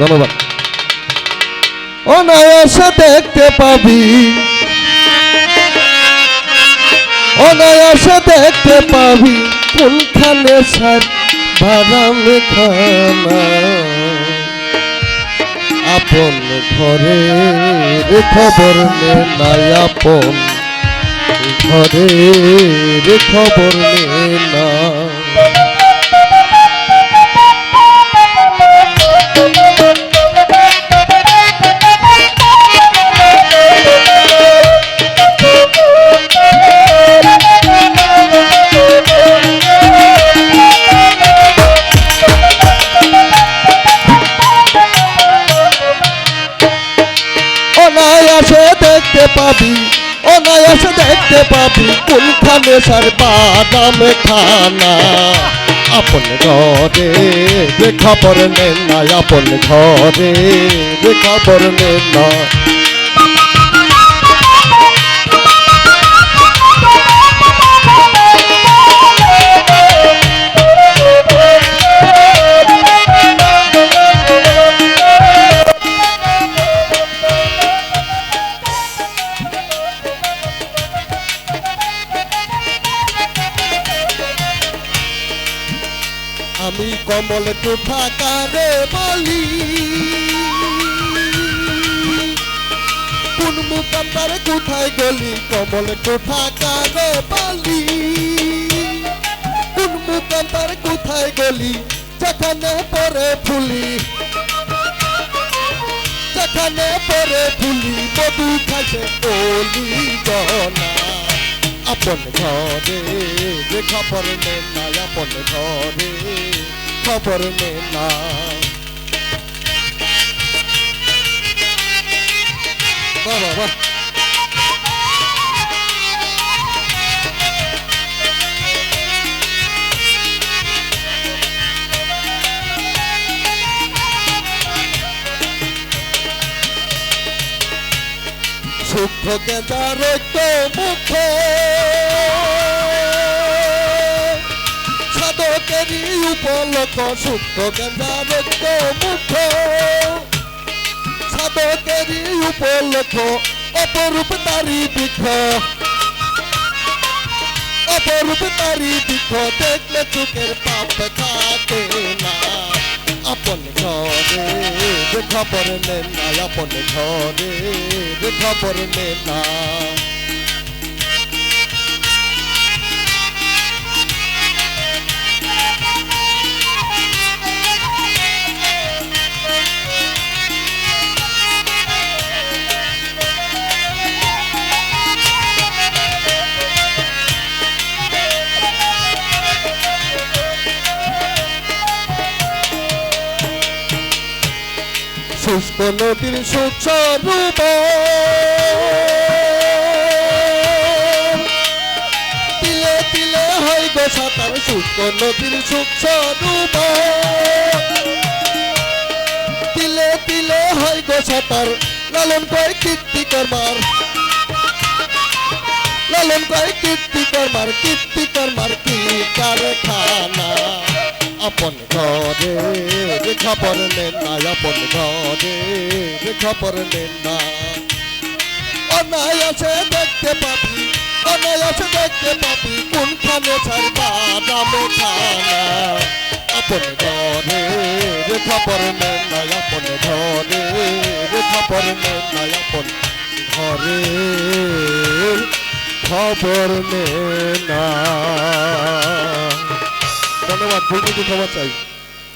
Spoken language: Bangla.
ধন্যবাদ। অনায়াসে দেখতে পাবি। অনায়াসে দেখতে পাবি কোনখানে সার বাদাম আপন ঘরে খবর নে নাই, আপন ঘরে খবর নে না দেখতে পাবি, অনায়াসে দেখতে পাবি, কোনখানে সার বাদাম খানা? আপন ঘরে যে খবর নে না, আপন ঘরে যে খবর নে না। আমি কমল টুঠা কারে বলি কোন মুকান্দার কোথায় গলি? কমল টুঠা কারে বলি কোন মুকান্দার কোথায় গলি? যেখানে পরে ফুলি। যেখানে পরে ফুলি মধু খাইছে বলি জনা আপন ঘরে, যে খবর নে না আপন ঘরে, খবর নে না বাহ বাহ বাহ। সূক্ষ্ম কেদার মুখ সাধকেরই উপলক সূক্ষ্ম কেদার মুখ। সাধকেরই উপলক অপরূপ তারি বৃক্ষ। অপরূপ তারি বৃক্ষ, দেখলে চোখের পাপ থাকে না। আপন ঘরে খবর নে না আপন ঘরে খবর নে না শুষ্ক নদীর স্বচ্ছ রূপ তিলে তিলে হয় গো সাঁতার শুষ্ক নদীর স্বচ্ছ রূপ তিলে তিলে হয় গো সাঁতার, লালন কয় কীর্তি করমার লালন কয় কীর্তি করমার কীর্তি করমার কি কারখানা? আপন যে খবর নেন না, আপন ঘরে। যে খবর নেন না। অনায়াসে দেখতে পাবি, অনায়াসে দেখতে পাবি কোনখানে ছাড়বা দামে খানা আপন ঘরে যে খবর নেন না, আপন ঘরে। যে খবর নেন না, আপন ঘরে। খবর নে না। ধন্যবাদ ভূমিকে ক্ষমা চাই।